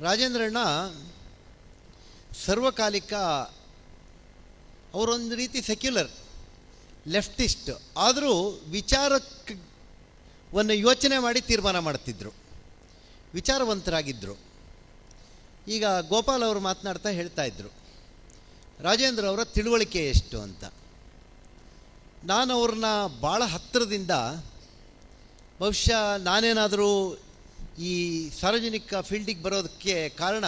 ರಾಜೇಂದ್ರಣ್ಣ ಸರ್ವಕಾಲಿಕ ಅವರೊಂದು ರೀತಿ secular leftist ಆದರೂ ವಿಚಾರವನ್ನು ಯೋಚನೆ ಮಾಡಿ ತೀರ್ಮಾನ ಮಾಡ್ತಿದ್ರು. ವಿಚಾರವಂತರಾಗಿದ್ದರು ಈಗ ಗೋಪಾಲ್ ಅವರು ಮಾತನಾಡ್ತಾ ಹೇಳ್ತಾ ಇದ್ದರು ರಾಜೇಂದ್ರ ಅವರ ತಿಳುವಳಿಕೆ ಎಷ್ಟು ಅಂತ. ನಾನು ಅವ್ರನ್ನ ಭಾಳ ಹತ್ತಿರದಿಂದ ಬಹುಶಃ ನಾನೇನಾದರೂ ಈ ಸಾರ್ವಜನಿಕ ಫೀಲ್ಡಿಗೆ ಬರೋದಕ್ಕೆ ಕಾರಣ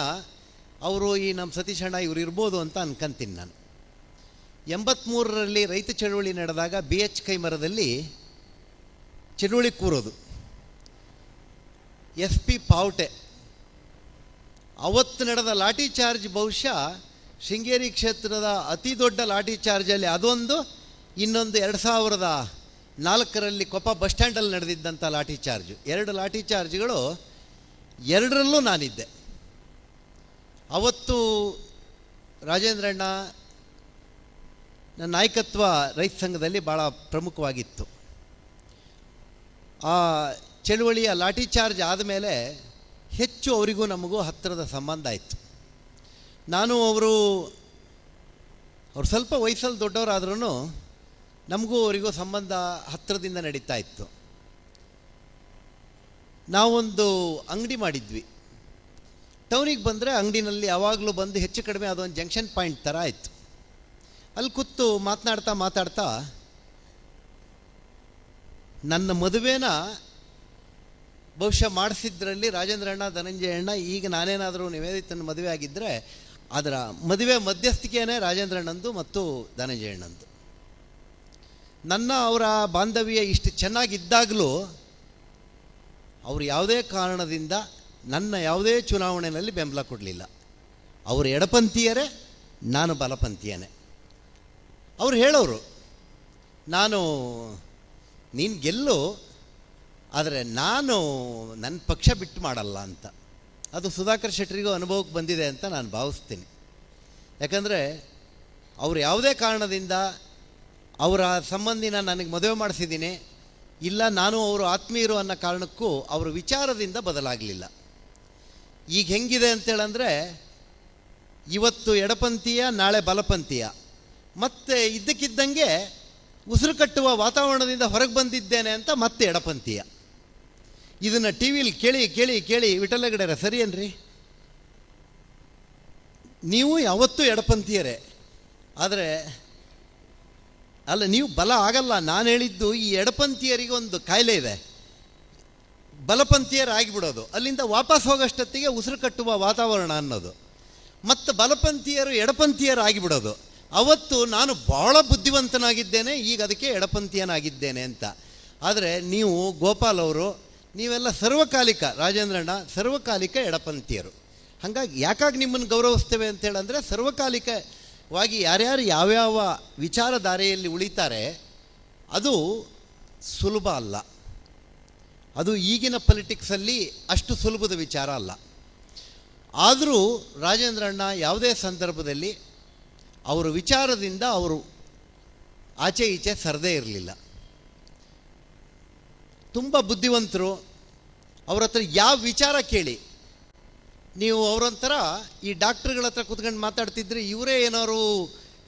ಅವರು ಈ ನಮ್ಮ ಸತೀಶ್ ಅಣ್ಣ ಇವರು ಇರ್ಬೋದು ಅಂತ ಅನ್ಕಂತೀನಿ ನಾನು. ಎಂಬತ್ತ್ಮೂರರಲ್ಲಿ ರೈತ ಚಳುವಳಿ ನಡೆದಾಗ ಬಿ ಎಚ್ ಕೈಮರದಲ್ಲಿ ಚಳುವಳಿ ಕೂರೋದು. S P Pavate. ಅವತ್ತು ನಡೆದ ಲಾಠಿ ಚಾರ್ಜ್ ಬಹುಶಃ ಶೃಂಗೇರಿ ಕ್ಷೇತ್ರದ ಅತಿ ದೊಡ್ಡ ಲಾಠಿ ಚಾರ್ಜಲ್ಲಿ ಅದೊಂದು, ಇನ್ನೊಂದು ಎರಡು ಸಾವಿರದ ನಾಲ್ಕರಲ್ಲಿ ಕೊಪ್ಪ ಬಸ್ ಸ್ಟ್ಯಾಂಡಲ್ಲಿ ನಡೆದಿದ್ದಂಥ ಲಾಠಿ ಚಾರ್ಜು. ಎರಡು ಲಾಠಿ ಚಾರ್ಜ್ಗಳು, ಎರಡರಲ್ಲೂ ನಾನಿದ್ದೆ. ಅವತ್ತು ರಾಜೇಂದ್ರಣ್ಣ ನನ್ನ ನಾಯಕತ್ವ ರೈತ ಸಂಘದಲ್ಲಿ ಭಾಳ ಪ್ರಮುಖವಾಗಿತ್ತು. ಆ ಚಳುವಳಿಯ ಲಾಠಿ ಚಾರ್ಜ್ ಆದಮೇಲೆ ಹೆಚ್ಚು ಅವರಿಗೂ ನಮಗೂ ಹತ್ತಿರದ ಸಂಬಂಧ ಆಯಿತು. ನಾನು ಅವರು, ಅವ್ರು ಸ್ವಲ್ಪ ವಯಸ್ಸಲ್ಲಿ ದೊಡ್ಡವರಾದ್ರೂ ನಮಗೂ ಅವರಿಗೂ ಸಂಬಂಧ ಹತ್ತಿರದಿಂದ ನಡೀತಾ ಇತ್ತು. ನಾವೊಂದು ಅಂಗಡಿ ಮಾಡಿದ್ವಿ. ಟೌನಿಗೆ ಬಂದರೆ ಅಂಗಡಿನಲ್ಲಿ ಯಾವಾಗಲೂ ಬಂದು ಹೆಚ್ಚು ಕಡಿಮೆ ಅದೊಂದು ಜಂಕ್ಷನ್ ಪಾಯಿಂಟ್ ಥರ ಆಯಿತು. ಅಲ್ಲಿ ಕೂತು ಮಾತನಾಡ್ತಾ ಮಾತಾಡ್ತಾ ನನ್ನ ಮದುವೆನ ಬಹುಶಃ ಮಾಡಿಸಿದ್ರಲ್ಲಿ ರಾಜೇಂದ್ರಣ್ಣ ಧನಂಜಯಣ್ಣ ಈಗ ನಾನೇನಾದರೂ ನಿವೇದಿತನ ಮದುವೆ ಆಗಿದ್ದರೆ ಅದರ ಮದುವೆ ಮಧ್ಯಸ್ಥಿಕೆಯೇ ರಾಜೇಂದ್ರಣ್ಣಂದು ಮತ್ತು ಧನಂಜಯಣ್ಣಂದು ನನ್ನ ಅವರ ಬಾಂಧವ್ಯ ಇಷ್ಟು ಚೆನ್ನಾಗಿದ್ದಾಗಲೂ ಅವರು ಯಾವುದೇ ಕಾರಣದಿಂದ ನನ್ನ ಯಾವುದೇ ಚುನಾವಣೆಯಲ್ಲಿ ಬೆಂಬಲ ಕೊಡಲಿಲ್ಲ. ಅವರು ಎಡಪಂಥೀಯರೇ, ನಾನು ಬಲಪಂಥೀಯನೇ. ಅವ್ರು ಹೇಳೋರು, ನಾನು, ನೀನು ಗೆಲ್ಲು, ಆದರೆ ನಾನು ನನ್ನ ಪಕ್ಷ ಬಿಟ್ಟು ಮಾಡಲ್ಲ ಅಂತ. ಅದು ಸುಧಾಕರ್ ಶೆಟ್ಟರಿಗೂ ಅನುಭವಕ್ಕೆ ಬಂದಿದೆ ಅಂತ ನಾನು ಭಾವಿಸ್ತೀನಿ. ಯಾಕಂದರೆ ಅವರು ಯಾವುದೇ ಕಾರಣದಿಂದ ಅವರ ಸಂಬಂಧಿನ ನನಗೆ ಮದುವೆ ಮಾಡಿಸಿದ್ದೀನಿ. ಇಲ್ಲ, ನಾನು ಅವರು ಆತ್ಮೀಯರು ಅನ್ನೋ ಕಾರಣಕ್ಕೂ ಅವರ ವಿಚಾರದಿಂದ ಬದಲಾಗಲಿಲ್ಲ. ಈಗ ಹೆಂಗಿದೆ ಅಂತೇಳಂದರೆ, ಇವತ್ತು ಎಡಪಂಥೀಯ, ನಾಳೆ ಬಲಪಂಥೀಯ. ಮತ್ತೆ ಇದ್ದಕ್ಕಿದ್ದಂಗೆ ಉಸಿರು ಕಟ್ಟುವ ವಾತಾವರಣದಿಂದ ಹೊರಗೆ ಬಂದಿದ್ದೇನೆ ಅಂತ ಮತ್ತೆ ಎಡಪಂಥೀಯ. ಇದನ್ನು ಟಿ ವಿಲಿ ಕೇಳಿ ಕೇಳಿ ಕೇಳಿ ಸರಿ ಏನ್ರಿ? ನೀವು ಯಾವತ್ತೂ ಎಡಪಂಥೀಯರೇ. ಆದರೆ ಅಲ್ಲ, ನೀವು ಬಲ ಆಗಲ್ಲ. ನಾನು ಹೇಳಿದ್ದು ಈ ಎಡಪಂಥೀಯರಿಗೆ ಒಂದು ಕಾಯಿಲೆ ಇದೆ. ಬಲಪಂಥೀಯರಾಗಿಬಿಡೋದು. ಅಲ್ಲಿಂದ ವಾಪಸ್ ಹೋಗೋಷ್ಟೊತ್ತಿಗೆ ಉಸಿರು ಕಟ್ಟುವ ವಾತಾವರಣ ಅನ್ನೋದು. ಮತ್ತು ಬಲಪಂಥೀಯರು ಎಡಪಂಥೀಯರಾಗಿಬಿಡೋದು. ಅವತ್ತು ನಾನು ಭಾಳ ಬುದ್ಧಿವಂತನಾಗಿದ್ದೇನೆ, ಈಗ ಅದಕ್ಕೆ ಎಡಪಂಥೀಯನಾಗಿದ್ದೇನೆ ಅಂತ. ಆದರೆ ನೀವು ಗೋಪಾಲ್ ಅವರು, ನೀವೆಲ್ಲ ಸರ್ವಕಾಲಿಕ ರಾಜೇಂದ್ರಣ್ಣ ಸರ್ವಕಾಲಿಕ ಎಡಪಂಥೀಯರು. ಹಾಗಾಗಿ ಯಾಕಾಗಿ ನಿಮ್ಮನ್ನು ಗೌರವಿಸ್ತೇವೆ ಅಂತೇಳಂದರೆ ಸರ್ವಕಾಲಿಕವಾಗಿ ಯಾರ್ಯಾರು ಯಾವ್ಯಾವ ವಿಚಾರಧಾರೆಯಲ್ಲಿ ಉಳಿತಾರೆ, ಅದು ಸುಲಭ ಅಲ್ಲ. ಅದು ಈಗಿನ ಪೊಲಿಟಿಕ್ಸಲ್ಲಿ ಅಷ್ಟು ಸುಲಭದ ವಿಚಾರ ಅಲ್ಲ. ಆದರೂ ರಾಜೇಂದ್ರಣ್ಣ ಯಾವುದೇ ಸಂದರ್ಭದಲ್ಲಿ ಅವರ ವಿಚಾರದಿಂದ ಅವರು ಆಚೆ ಈಚೆ ಸರದೇ ಇರಲಿಲ್ಲ. ತುಂಬ ಬುದ್ಧಿವಂತರು ಅವರ ಹತ್ರ ಯಾವ ವಿಚಾರ ಕೇಳಿ ನೀವು ಅವರೊಂಥರ ಈ ಡಾಕ್ಟ್ರುಗಳ ಹತ್ರ ಕುತ್ಕೊಂಡು ಮಾತಾಡ್ತಿದ್ರೆ ಇವರೇ ಏನಾದ್ರು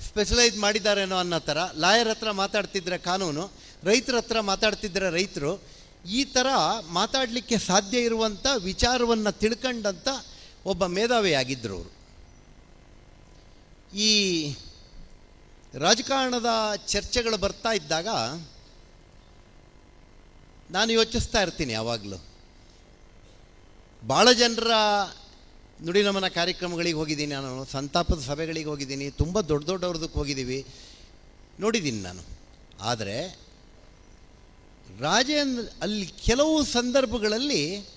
ಸ್ಪೆಷಲೈಸ್ ಮಾಡಿದ್ದಾರೇನೋ ಅನ್ನೋ ಥರ, ಲಾಯರ್ ಹತ್ರ ಮಾತಾಡ್ತಿದ್ರೆ ಕಾನೂನು, ರೈತರ ಹತ್ರ ಮಾತಾಡ್ತಿದ್ರೆ ರೈತರು, ಈ ಥರ ಮಾತಾಡಲಿಕ್ಕೆ ಸಾಧ್ಯ ಇರುವಂಥ ವಿಚಾರವನ್ನು ತಿಳ್ಕೊಂಡಂಥ ಒಬ್ಬ ಮೇಧಾವಿಯಾಗಿದ್ದರು ಅವರು. ಈ ರಾಜಕಾರಣದ ಚರ್ಚೆಗಳು ಬರ್ತಾ ಇದ್ದಾಗ ನಾನು ಯೋಚಿಸ್ತಾ ಇರ್ತೀನಿ ಯಾವಾಗಲೂ. ಭಾಳ ಜನರ ನುಡಿನಮನ ಕಾರ್ಯಕ್ರಮಗಳಿಗೆ ಹೋಗಿದ್ದೀನಿ ನಾನು, ಸಂತಾಪದ ಸಭೆಗಳಿಗೆ ಹೋಗಿದ್ದೀನಿ, ತುಂಬ ದೊಡ್ಡ ದೊಡ್ಡವ್ರದಕ್ಕೆ ಹೋಗಿದ್ದೀವಿ. ನೋಡಿದ್ದೀನಿ ನಾನು. ಆದರೆ, ರಾಜೇಂದ್ರ, ಅಲ್ಲಿ ಕೆಲವು ಸಂದರ್ಭಗಳಲ್ಲಿ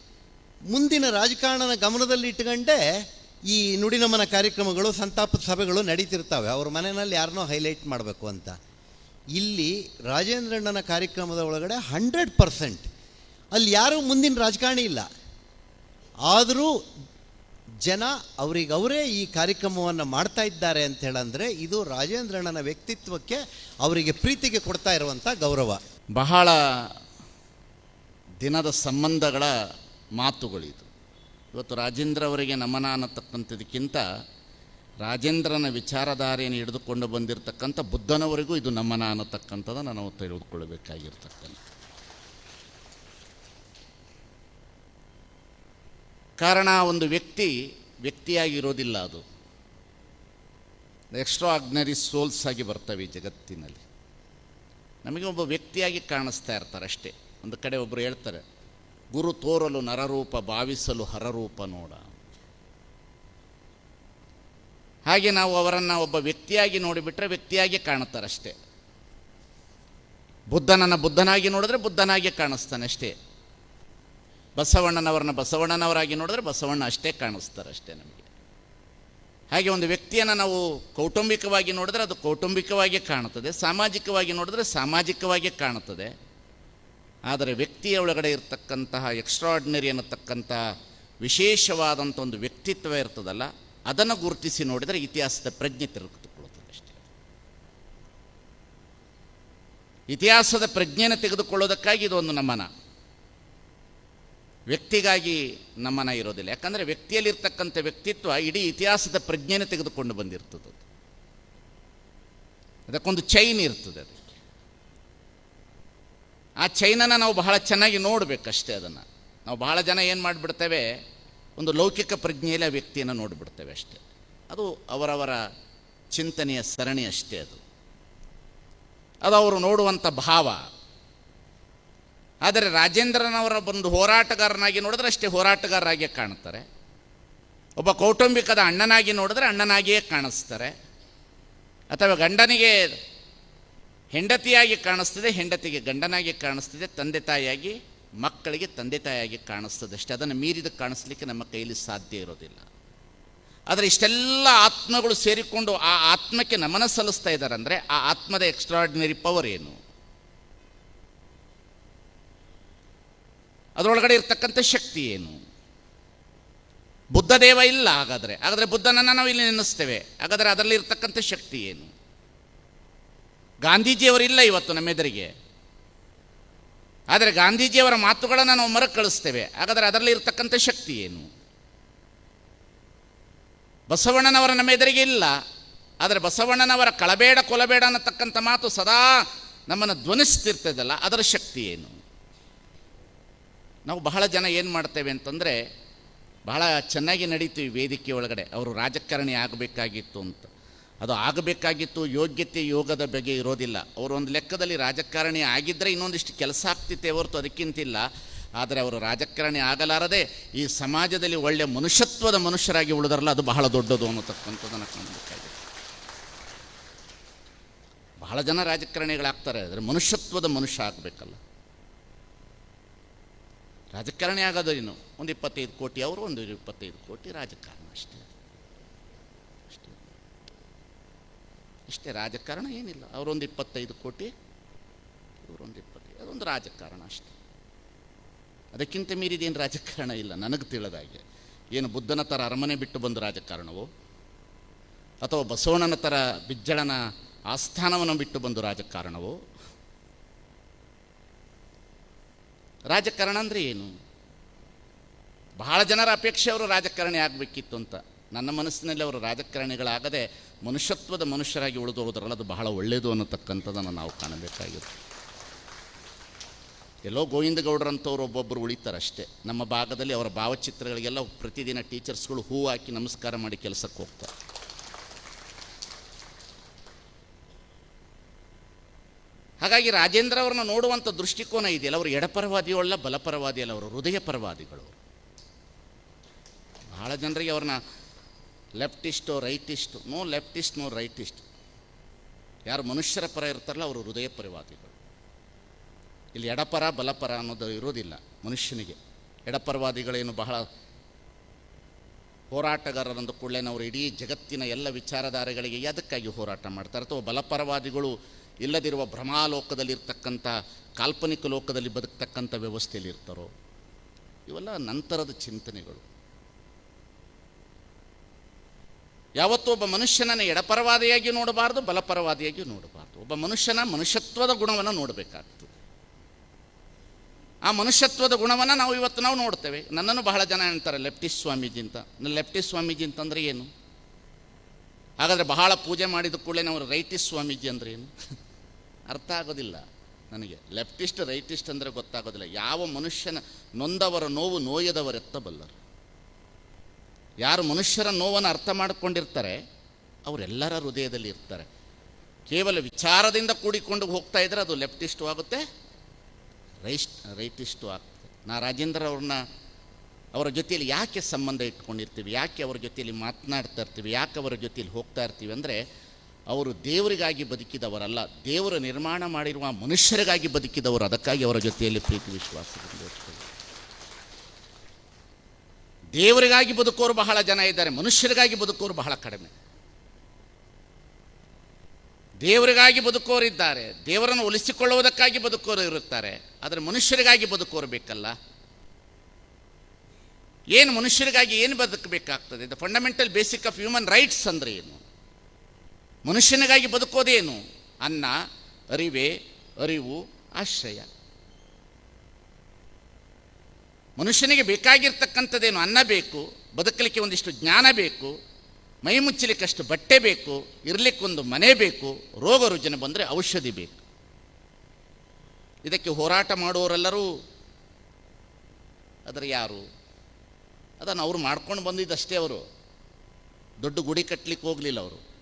ಮುಂದಿನ ರಾಜಕಾರಣನ ಗಮನದಲ್ಲಿ ಇಟ್ಕೊಂಡೇ ಈ ನುಡಿನಮನ ಕಾರ್ಯಕ್ರಮಗಳು, ಸಂತಾಪದ ಸಭೆಗಳು ನಡೀತಿರ್ತವೆ. ಅವ್ರ ಮನೆಯಲ್ಲಿ ಯಾರನ್ನೋ ಹೈಲೈಟ್ ಮಾಡಬೇಕು ಅಂತ. ಇಲ್ಲಿ ರಾಜೇಂದ್ರಣ್ಣನ ಕಾರ್ಯಕ್ರಮದ ಒಳಗಡೆ ಹಂಡ್ರೆಡ್ ಪರ್ಸೆಂಟ್ ಅಲ್ಲಿ ಯಾರೂ ಮುಂದಿನ ರಾಜಕಾರಣಿ ಇಲ್ಲ. ಆದರೂ ಜನ ಅವರಿಗವರೇ ಈ ಕಾರ್ಯಕ್ರಮವನ್ನು ಮಾಡ್ತಾ ಇದ್ದಾರೆ ಅಂತ ಹೇಳಂದ್ರೆ ಇದು ರಾಜೇಂದ್ರಣ್ಣನ ವ್ಯಕ್ತಿತ್ವಕ್ಕೆ ಅವರಿಗೆ ಪ್ರೀತಿಗೆ ಕೊಡ್ತಾ ಇರುವಂಥ ಗೌರವ. ಬಹಳ ದಿನದ ಸಂಬಂಧಗಳ ಮಾತುಗಳಿದು ಇವತ್ತು ರಾಜೇಂದ್ರ ಅವರಿಗೆ ನಮನ ಅನ್ನತಕ್ಕಂಥದಕ್ಕಿಂತ ರಾಜೇಂದ್ರನ ವಿಚಾರಧಾರೆಯನ್ನು ಹಿಡಿದುಕೊಂಡು ಬಂದಿರತಕ್ಕಂಥ ಬುದ್ಧನವರಿಗೂ ಇದು ನಮನ ಅನ್ನತಕ್ಕಂಥದ್ದನ್ನು ನಾವು ತಿಳಿದುಕೊಳ್ಳಬೇಕಾಗಿರ್ತಕ್ಕಂಥ ಕಾರಣ ಒಂದು ವ್ಯಕ್ತಿ ವ್ಯಕ್ತಿಯಾಗಿರೋದಿಲ್ಲ ಅದು. ಎಕ್ಸ್ಟ್ರಾ ಆಗ್ನರಿ ಸೋಲ್ಸ್ ಆಗಿ ಬರ್ತವೆ ಜಗತ್ತಿನಲ್ಲಿ. ನಮಗೆ ಒಬ್ಬ ವ್ಯಕ್ತಿಯಾಗಿ ಕಾಣಿಸ್ತಾ ಇರ್ತಾರೆ ಅಷ್ಟೇ. ಒಂದು ಕಡೆ ಒಬ್ಬರು ಹೇಳ್ತಾರೆ, ಗುರು ತೋರಲು ನರರೂಪ, ಭಾವಿಸಲು ಹರರೂಪ ನೋಡ. ಹಾಗೆ ನಾವು ಅವರನ್ನು ಒಬ್ಬ ವ್ಯಕ್ತಿಯಾಗಿ ನೋಡಿಬಿಟ್ರೆ ವ್ಯಕ್ತಿಯಾಗಿ ಕಾಣುತ್ತಾರೆ ಅಷ್ಟೇ ಬುದ್ಧನನ್ನು ಬುದ್ಧನಾಗಿ ನೋಡಿದ್ರೆ ಬುದ್ಧನಾಗಿ ಕಾಣಿಸ್ತಾನೆ ಅಷ್ಟೇ. ಬಸವಣ್ಣನವರನ್ನ ಬಸವಣ್ಣನವರಾಗಿ ನೋಡಿದ್ರೆ ಬಸವಣ್ಣ ಅಷ್ಟೇ ಕಾಣಿಸ್ತಾರೆ ಅಷ್ಟೇ ನಮಗೆ. ಹಾಗೆ ಒಂದು ವ್ಯಕ್ತಿಯನ್ನು ನಾವು ಕೌಟುಂಬಿಕವಾಗಿ ನೋಡಿದ್ರೆ ಅದು ಕೌಟುಂಬಿಕವಾಗಿ ಕಾಣುತ್ತದೆ, ಸಾಮಾಜಿಕವಾಗಿ ನೋಡಿದ್ರೆ ಸಾಮಾಜಿಕವಾಗಿ ಕಾಣುತ್ತದೆ. ಆದರೆ ವ್ಯಕ್ತಿಯ ಒಳಗಡೆ ಇರತಕ್ಕಂತಹ ಎಕ್ಸ್ಟ್ರಾರ್ಡಿನರಿ ಅನ್ನತಕ್ಕಂತಹ ವಿಶೇಷವಾದಂಥ ಒಂದು ವ್ಯಕ್ತಿತ್ವ ಇರ್ತದಲ್ಲ, ಅದನ್ನು ಗುರುತಿಸಿ ನೋಡಿದರೆ ಇತಿಹಾಸದ ಪ್ರಜ್ಞೆ ತೆಗೆದುಕೊಳ್ಳುತ್ತದೆ ಅಷ್ಟೇ. ಇತಿಹಾಸದ ಪ್ರಜ್ಞೆಯನ್ನು ತೆಗೆದುಕೊಳ್ಳೋದಕ್ಕಾಗಿ ಇದೊಂದು ನಮನ. ವ್ಯಕ್ತಿಗಾಗಿ ನಮ್ಮನ ಇರೋದಿಲ್ಲ. ಯಾಕಂದರೆ ವ್ಯಕ್ತಿಯಲ್ಲಿರ್ತಕ್ಕಂಥ ವ್ಯಕ್ತಿತ್ವ ಇಡೀ ಇತಿಹಾಸದ ಪ್ರಜ್ಞೆಯನ್ನು ತೆಗೆದುಕೊಂಡು ಬಂದಿರ್ತದೆ ಅದು. ಅದಕ್ಕೊಂದು ಚೈನ್ ಇರ್ತದೆ ಅದಕ್ಕೆ ಆ ಚೈನನ್ನು ನಾವು ಬಹಳ ಚೆನ್ನಾಗಿ ನೋಡಬೇಕಷ್ಟೇ ಅದನ್ನು. ನಾವು ಬಹಳ ಜನ ಏನು ಮಾಡಿಬಿಡ್ತೇವೆ? ಒಂದು ಲೌಕಿಕ ಪ್ರಜ್ಞೆಯಲ್ಲಿ ಆ ವ್ಯಕ್ತಿಯನ್ನು ನೋಡಿಬಿಡ್ತೇವೆ ಅಷ್ಟೇ. ಅದು ಅವರವರ ಚಿಂತನೆಯ ಸರಣಿ ಅಷ್ಟೇ ಅದು. ಅದು ಅವರು ನೋಡುವಂಥ ಭಾವ. ಆದರೆ ರಾಜೇಂದ್ರನವರ ಬಂದು ಹೋರಾಟಗಾರನಾಗಿ ನೋಡಿದ್ರೆ ಅಷ್ಟೇ ಹೋರಾಟಗಾರರಾಗಿಯೇ ಕಾಣ್ತಾರೆ ಒಬ್ಬ ಕೌಟುಂಬಿಕದ ಅಣ್ಣನಾಗಿ ನೋಡಿದ್ರೆ ಅಣ್ಣನಾಗಿಯೇ ಕಾಣಿಸ್ತಾರೆ. ಅಥವಾ ಗಂಡನಿಗೆ ಹೆಂಡತಿಯಾಗಿ ಕಾಣಿಸ್ತದೆ, ಹೆಂಡತಿಗೆ ಗಂಡನಾಗಿ ಕಾಣಿಸ್ತದೆ, ತಂದೆ ತಾಯಿಯಾಗಿ, ಮಕ್ಕಳಿಗೆ ತಂದೆ ತಾಯಿಯಾಗಿ ಕಾಣಿಸ್ತದೆ ಅಷ್ಟೇ. ಅದನ್ನು ಮೀರಿದ ಕಾಣಿಸ್ಲಿಕ್ಕೆ ನಮ್ಮ ಕೈಯಲ್ಲಿ ಸಾಧ್ಯ ಇರೋದಿಲ್ಲ. ಆದರೆ ಇಷ್ಟೆಲ್ಲ ಆತ್ಮಗಳು ಸೇರಿಕೊಂಡು ಆ ಆತ್ಮಕ್ಕೆ ನಮನ ಸಲ್ಲಿಸ್ತಾ ಇದ್ದಾರೆ ಅಂದರೆ ಆ ಆತ್ಮದ ಎಕ್ಸ್ಟ್ರಾರ್ಡಿನರಿ ಪವರ್ ಏನು? ಅದರೊಳಗಡೆ ಇರ್ತಕ್ಕಂಥ ಶಕ್ತಿ ಏನು? ಬುದ್ಧ ದೇವ ಇಲ್ಲ ಹಾಗಾದರೆ. ಹಾಗಾದರೆ ಬುದ್ಧನನ್ನು ನಾವು ಇಲ್ಲಿ ನೆನೆಸ್ತೇವೆ. ಹಾಗಾದರೆ ಅದರಲ್ಲಿ ಇರ್ತಕ್ಕಂಥ ಶಕ್ತಿ ಏನು? ಗಾಂಧೀಜಿಯವರಿಲ್ಲ ಇವತ್ತು ನಮ್ಮೆದುರಿಗೆ ಆದರೆ ಗಾಂಧೀಜಿಯವರ ಮಾತುಗಳನ್ನು ನಾವು ಮರ ಕಳಿಸ್ತೇವೆ ಹಾಗಾದರೆ ಅದರಲ್ಲಿ ಇರ್ತಕ್ಕಂಥ ಶಕ್ತಿ ಏನು? ಬಸವಣ್ಣನವರ ನಮ್ಮ ಎದುರಿಗೆ ಇಲ್ಲ. ಆದರೆ ಬಸವಣ್ಣನವರ ಕಳಬೇಡ ಕೊಲಬೇಡ ಅನ್ನತಕ್ಕಂಥ ಮಾತು ಸದಾ ನಮ್ಮನ್ನು ಧ್ವನಿಸ್ತಿರ್ತದಲ್ಲ, ಅದರ ಶಕ್ತಿ ಏನು? ನಾವು ಬಹಳ ಜನ ಏನು ಮಾಡ್ತೇವೆ ಅಂತಂದರೆ ಬಹಳ ಚೆನ್ನಾಗಿ ನಡೀತೀವಿ ವೇದಿಕೆ ಒಳಗಡೆ. ಅವರು ರಾಜಕಾರಣಿ ಆಗಬೇಕಾಗಿತ್ತು ಅಂತ. ಅದು ಆಗಬೇಕಾಗಿತ್ತು, ಯೋಗ್ಯತೆ ಯೋಗದ ಬಗ್ಗೆ ಇರೋದಿಲ್ಲ. ಅವರು ಒಂದು ಲೆಕ್ಕದಲ್ಲಿ ರಾಜಕಾರಣಿ ಆಗಿದ್ದರೆ ಇನ್ನೊಂದಿಷ್ಟು ಕೆಲಸ ಆಗ್ತಿತ್ತೆ ಹೊರತು ಅದಕ್ಕಿಂತಿಲ್ಲ. ಆದರೆ ಅವರು ರಾಜಕಾರಣಿ ಆಗಲಾರದೆ ಈ ಸಮಾಜದಲ್ಲಿ ಒಳ್ಳೆಯ ಮನುಷ್ಯತ್ವದ ಮನುಷ್ಯರಾಗಿ ಉಳಿದರಲ್ಲ, ಅದು ಬಹಳ ದೊಡ್ಡದು ಅನ್ನತಕ್ಕಂಥದ್ದನ್ನು ಕಾಣಬೇಕಾಗಿದೆ. ಬಹಳ ಜನ ರಾಜಕಾರಣಿಗಳಾಗ್ತಾರೆ, ಆದರೆ ಮನುಷ್ಯತ್ವದ ಮನುಷ್ಯ ಆಗಬೇಕಲ್ಲ. ರಾಜಕಾರಣಿ ಆಗೋದು ಏನು ಒಂದು ಇಪ್ಪತ್ತೈದು ಕೋಟಿ ಅವರು, ಒಂದು ಇಪ್ಪತ್ತೈದು ಕೋಟಿ ರಾಜಕಾರಣ ಅಷ್ಟೇ. ಅಷ್ಟೇ. ಇಷ್ಟೇ ರಾಜಕಾರಣ ಏನಿಲ್ಲ. ಅವರೊಂದು ಇಪ್ಪತ್ತೈದು ಕೋಟಿ, ಇವರೊಂದು ಇಪ್ಪತ್ತೈದು, ಅದೊಂದು ರಾಜಕಾರಣ ಅಷ್ಟೇ. ಅದಕ್ಕಿಂತ ಮೀರಿದೇನು ರಾಜಕಾರಣ ಇಲ್ಲ, ನನಗೆ ತಿಳಿದಾಗೆ ಏನು ಬುದ್ಧನ ಥರ ಅರಮನೆ ಬಿಟ್ಟು ಬಂದು ರಾಜಕಾರಣವೋ? ಅಥವಾ ಬಸವಣ್ಣನ ಥರ ಬಿಜ್ಜಳನ ಆಸ್ಥಾನವನ್ನು ಬಿಟ್ಟು ಬಂದು ರಾಜಕಾರಣವೋ? ರಾಜಕಾರಣ ಅಂದರೆ ಏನು? ಬಹಳ ಜನರ ಅಪೇಕ್ಷೆ ಅವರು ರಾಜಕಾರಣಿ ಆಗಬೇಕಿತ್ತು ಅಂತ. ನನ್ನ ಮನಸ್ಸಿನಲ್ಲಿ ಅವರು ರಾಜಕಾರಣಿಗಳಾಗದೆ ಮನುಷ್ಯತ್ವದ ಮನುಷ್ಯರಾಗಿ ಉಳಿದು ಹೋದ್ರಲ್ಲ ಅದು ಬಹಳ ಒಳ್ಳೆಯದು ಅನ್ನತಕ್ಕಂಥದ್ದನ್ನು ನಾವು ಕಾಣಬೇಕಾಗಿತ್ತು. ಎಲ್ಲೋ ಗೋವಿಂದ ಗೌಡ್ರಂಥವ್ರು ಒಬ್ಬೊಬ್ಬರು ಉಳಿತಾರಷ್ಟೇ ನಮ್ಮ ಭಾಗದಲ್ಲಿ ಅವರ ಭಾವಚಿತ್ರಗಳಿಗೆಲ್ಲ ಪ್ರತಿದಿನ ಟೀಚರ್ಸ್ಗಳು ಹೂ ಹಾಕಿ ನಮಸ್ಕಾರ ಮಾಡಿ ಕೆಲಸಕ್ಕೆ ಹೋಗ್ತಾರೆ. ಹಾಗಾಗಿ ರಾಜೇಂದ್ರ ಅವ್ರನ್ನ ನೋಡುವಂಥ ದೃಷ್ಟಿಕೋನ ಇದೆಯಲ್ಲ, ಅವರು ಎಡಪರವಾದಿಗಳಲ್ಲ ಬಲಪರವಾದಿಯಲ್ಲ ಅವರು ಹೃದಯ ಪರವಾದಿಗಳು ಬಹಳ ಜನರಿಗೆ ಅವ್ರನ್ನ leftist rightist, no leftist, no rightist. ಯಾರು ಮನುಷ್ಯರ ಪರ ಇರ್ತಾರಲ್ಲ, ಅವರು ಹೃದಯ ಪರವಾದಿಗಳು ಇಲ್ಲಿ ಎಡಪರ, ಬಲಪರ ಅನ್ನೋದು ಇರೋದಿಲ್ಲ ಮನುಷ್ಯನಿಗೆ. ಎಡಪರವಾದಿಗಳೇನು ಬಹಳ ಹೋರಾಟಗಾರರಂದು ಕೂಡಲೇ ಅವರು ಇಡೀ ಜಗತ್ತಿನ ಎಲ್ಲ ವಿಚಾರಧಾರೆಗಳಿಗೆ ಅದಕ್ಕಾಗಿ ಹೋರಾಟ ಮಾಡ್ತಾರೆ? ಅಥವಾ ಬಲಪರವಾದಿಗಳು ಇಲ್ಲದಿರುವ ಭ್ರಮಾಲೋಕದಲ್ಲಿರ್ತಕ್ಕಂಥ, ಕಾಲ್ಪನಿಕ ಲೋಕದಲ್ಲಿ ಬದುಕ್ತಕ್ಕಂಥ ವ್ಯವಸ್ಥೆಯಲ್ಲಿ ಇರ್ತಾರೋ ಇವೆಲ್ಲ ನಂತರದ ಚಿಂತನೆಗಳು. ಯಾವತ್ತೂ ಒಬ್ಬ ಮನುಷ್ಯನನ್ನು ಎಡಪರವಾದಿಯಾಗಿ ನೋಡಬಾರ್ದು, ಬಲಪರವಾದಿಯಾಗಿ ನೋಡಬಾರ್ದು. ಒಬ್ಬ ಮನುಷ್ಯನ ಮನುಷ್ಯತ್ವದ ಗುಣವನ್ನು ನೋಡಬೇಕಾಗ್ತದೆ. ಆ ಮನುಷ್ಯತ್ವದ ಗುಣವನ್ನು ನಾವು ಇವತ್ತು ನಾವು ನೋಡ್ತೇವೆ. ನನ್ನನ್ನು ಬಹಳ ಜನ ಹೇಳ್ತಾರೆ ಲೆಫ್ಟಿಸ್ಟ್ ಸ್ವಾಮೀಜಿ ಅಂತ. ಲೆಫ್ಟಿಸ್ಟ್ ಸ್ವಾಮೀಜಿ ಅಂತಂದ್ರೆ ಏನು? ಹಾಗಾದರೆ ಬಹಳ ಪೂಜೆ ಮಾಡಿದ ಕೂಡಲೇ ನಾವು ರೈಟಿಸ್ಟ್ ಸ್ವಾಮೀಜಿ ಅಂದ್ರೆ ಏನು? ಅರ್ಥ ಆಗೋದಿಲ್ಲ ನನಗೆ. ಲೆಫ್ಟಿಸ್ಟ್, ರೈಟಿಸ್ಟ್ ಅಂದರೆ ಗೊತ್ತಾಗೋದಿಲ್ಲ. ಯಾವ ಮನುಷ್ಯನ ನೊಂದವರ ನೋವು ನೋಯದವರೆತ್ತಬಲ್ಲರು ಯಾರು ಮನುಷ್ಯರ ನೋವನ್ನು ಅರ್ಥ ಮಾಡಿಕೊಂಡಿರ್ತಾರೆ, ಅವರೆಲ್ಲರ ಹೃದಯದಲ್ಲಿ ಇರ್ತಾರೆ. ಕೇವಲ ವಿಚಾರದಿಂದ ಕೂಡಿಕೊಂಡು ಹೋಗ್ತಾ ಇದ್ದರೆ ಅದು ಲೆಫ್ಟಿಸ್ಟು ಆಗುತ್ತೆ ರೈಸ್ಟ್ ರೈಟಿಸ್ಟು ಆಗ್ತದೆ ನಾ ರಾಜೇಂದ್ರ ಅವ್ರನ್ನ, ಅವರ ಜೊತೆಯಲ್ಲಿ ಯಾಕೆ ಸಂಬಂಧ ಇಟ್ಕೊಂಡಿರ್ತೀವಿ? ಯಾಕೆ ಅವರ ಜೊತೆಯಲ್ಲಿ ಮಾತನಾಡ್ತಾ ಇರ್ತೀವಿ? ಯಾಕೆ ಅವರ ಜೊತೆಯಲ್ಲಿ ಹೋಗ್ತಾ ಇರ್ತೀವಿ ಅಂದರೆ ಅವರು ದೇವರಿಗಾಗಿ ಬದುಕಿದವರಲ್ಲ, ದೇವರು ನಿರ್ಮಾಣ ಮಾಡಿರುವ ಮನುಷ್ಯರಿಗಾಗಿ ಬದುಕಿದವರು, ಅದಕ್ಕಾಗಿ ಅವರ ಜೊತೆಯಲ್ಲಿ ಪ್ರೀತಿ ವಿಶ್ವಾಸದಿಂದ ದೇವರಿಗಾಗಿ ಬದುಕೋರು ಬಹಳ ಜನ ಇದ್ದಾರೆ, ಮನುಷ್ಯರಿಗಾಗಿ ಬದುಕೋರು ಬಹಳ ಕಡಿಮೆ. ದೇವರಿಗಾಗಿ ಬದುಕೋರಿದ್ದಾರೆ ದೇವರನ್ನು ಒಲಿಸಿಕೊಳ್ಳುವುದಕ್ಕಾಗಿ ಬದುಕೋರು ಇರುತ್ತಾರೆ, ಆದರೆ ಮನುಷ್ಯರಿಗಾಗಿ ಬದುಕೋರು ಬೇಕಲ್ಲ. ಏನು ಮನುಷ್ಯರಿಗಾಗಿ ಏನು ಬದುಕಬೇಕಾಗ್ತದೆ? The fundamental basic of human rights ಅಂದರೆ ಏನು? ಮನುಷ್ಯನಿಗಾಗಿ ಬದುಕೋದೇನು? ಅನ್ನ, ಅರಿವೆ, ಅರಿವು, ಆಶ್ರಯ. ಮನುಷ್ಯನಿಗೆ ಬೇಕಾಗಿರ್ತಕ್ಕಂಥದ್ದೇನು? ಅನ್ನ ಬೇಕು, ಬದುಕಲಿಕ್ಕೆ ಒಂದಿಷ್ಟು ಜ್ಞಾನ ಬೇಕು, ಮೈ ಮುಚ್ಚಲಿಕ್ಕಷ್ಟು ಬಟ್ಟೆ ಬೇಕು ಇರಲಿಕ್ಕೊಂದು ಮನೆ ಬೇಕು, ರೋಗ ರುಜಿನ ಬಂದರೆ ಔಷಧಿ ಬೇಕು. ಇದಕ್ಕೆ ಹೋರಾಟ ಮಾಡುವವರೆಲ್ಲರೂ ಅದರ ಯಾರು? ಅದನ್ನು ಅವರು ಮಾಡ್ಕೊಂಡು ಬಂದಿದ್ದಷ್ಟೇ ಅವರು. ದೊಡ್ಡ ಗುಡಿ ಕಟ್ಟಲಿಕ್ಕೆ ಹೋಗಲಿಲ್ಲ ಅವರು.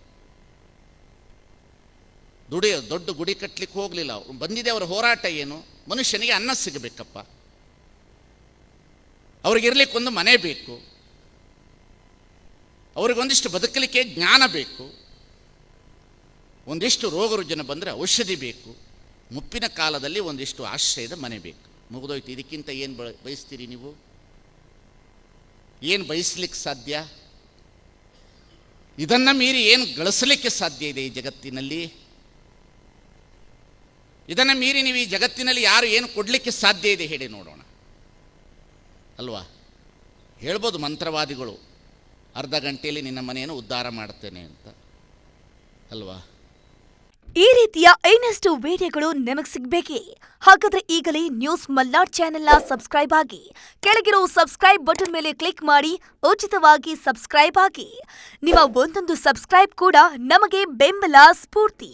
ದುಡಿ ದೊಡ್ಡ ಗುಡಿ ಕಟ್ಟಲಿಕ್ಕೆ ಹೋಗಲಿಲ್ಲ. ಅವರು ಬಂದಿದೆ, ಅವರ ಹೋರಾಟ ಏನು? ಮನುಷ್ಯನಿಗೆ ಅನ್ನ ಸಿಗಬೇಕಪ್ಪ. ಅವ್ರಿಗಿರ್ಲಿಕ್ಕೆ ಒಂದು ಮನೆ ಬೇಕು. ಅವ್ರಿಗೊಂದಿಷ್ಟು ಬದುಕಲಿಕ್ಕೆ ಜ್ಞಾನ ಬೇಕು. ಒಂದಿಷ್ಟು ರೋಗ ರುಜಿನ ಬಂದರೆ ಔಷಧಿ ಬೇಕು. ಮುಪ್ಪಿನ ಕಾಲದಲ್ಲಿ ಒಂದಿಷ್ಟು ಆಶ್ರಯದ ಮನೆ ಬೇಕು. ಮುಗಿದೋಯ್ತು. ಇದಕ್ಕಿಂತ ಏನು ಬಯಸ್ತೀರಿ ನೀವು? ಏನು ಬಯಸ್ಲಿಕ್ಕೆ ಸಾಧ್ಯ? ಇದನ್ನು ಮೀರಿ ಏನು ಗಳಿಸಲಿಕ್ಕೆ ಸಾಧ್ಯ ಇದೆ ಈ ಜಗತ್ತಿನಲ್ಲಿ? ಇದನ್ನು ಮೀರಿ ನೀವು ಈ ಜಗತ್ತಿನಲ್ಲಿ ಯಾರು ಏನು ಕೊಡಲಿಕ್ಕೆ ಸಾಧ್ಯ ಇದೆ ಹೇಳಿ ನೋಡೋಣ. ಅಲ್ವಾ? ಹೇಳ್ಬೋದು ಮಂತ್ರವಾದಿಗಳು, ಅರ್ಧ ಗಂಟೆಯಲ್ಲಿ ನಿನ್ನ ಮನೆಯನ್ನು ಉದ್ಧಾರ ಮಾಡ್ತೇನೆ ಅಂತ. ಅಲ್ವಾ? ಈ ರೀತಿಯ ಇನ್ನಷ್ಟು ವಿಡಿಯೋಗಳು ನಿಮಗೆ ಸಿಗಬೇಕೇ? ಹಾಗಾದ್ರೆ ಈಗಲೇ ನ್ಯೂಸ್ ಮಲ್ನಾಡ್ ಚಾನೆಲ್ನ ಸಬ್ಸ್ಕ್ರೈಬ್ ಆಗಿ, ಕೆಳಗಿರೋ ಸಬ್ಸ್ಕ್ರೈಬ್ ಬಟನ್ ಮೇಲೆ ಕ್ಲಿಕ್ ಮಾಡಿ, ಉಚಿತವಾಗಿ ಸಬ್ಸ್ಕ್ರೈಬ್ ಆಗಿ. ನಿಮ್ಮ ಒಂದೊಂದು ಸಬ್ಸ್ಕ್ರೈಬ್ ಕೂಡ ನಮಗೆ ಬೆಂಬಲ, ಸ್ಫೂರ್ತಿ.